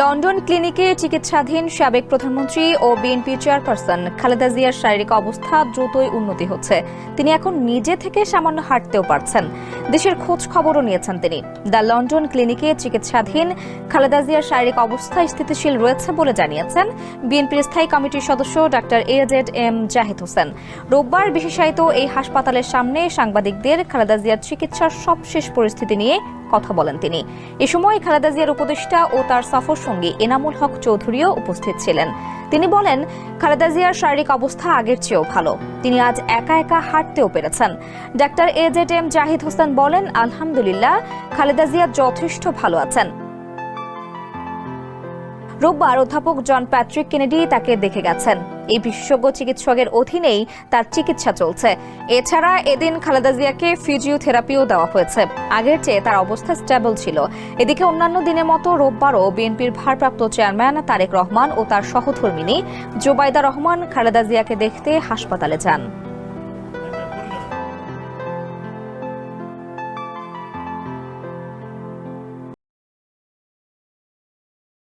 London ক্লিনিকে চিকিৎসাধীন সাবেক প্রধানমন্ত্রী ও বিএনপি চেয়ারপারসন খালেদা জিয়ার শারীরিক অবস্থা দ্রুতই উন্নতি হচ্ছে। তিনি এখন নিজে থেকে সামান্য হাঁটতেও পারছেন। দেশের খোঁজ খবরও নিয়েছেন তিনি। দ্য লন্ডন ক্লিনিকে চিকিৎসাধীন খালেদা জিয়ার শারীরিক অবস্থা স্থিতিশীল রয়েছে বলে জানিয়েছেন বিএনপির স্থায়ী কমিটির সদস্য doctor A Z M Zahid Hossain. রোববার বিশেষায়িত এই হাসপাতালের সামনে সাংবাদিকদের খালেদা জিয়ার চিকিৎসার সবশেষ পরিস্থিতি নিয়ে কথা বলেন তিনি। এ সময় খালেদা জিয়ার উপদেষ্টা ও তার সফর সঙ্গী এনামুল হক চৌধুরীও উপস্থিত ছিলেন। তিনি বলেন, খালেদা জিয়ার শারীরিক অবস্থা আগের চেয়েও ভালো। তিনি আজ একা একা হাঁটতেও পেরেছেন। Doctor A Z M Zahid Hossain বলেন, আলহামদুলিল্লাহ, খালেদা জিয়া যথেষ্ট ভালো আছেন। রোববার অধ্যাপক জন প্যাট্রিক কেনেডি তাকে দেখে গেছেন। এই বিশেষজ্ঞ চিকিৎসকের অধীনেই তার চিকিৎসা চলছে। এছাড়া এদিন খালেদা জিয়াকে ফিজিওথেরাপিও দেওয়া হয়েছে। আগের চেয়ে তার অবস্থা স্টেবল ছিল। এদিকে অন্যান্য দিনের মতো রোববারও বিএনপির ভারপ্রাপ্ত চেয়ারম্যান তারেক রহমান ও তার সহধর্মিনী জোবাইদা রহমান খালেদা জিয়াকে দেখতে হাসপাতালে যান।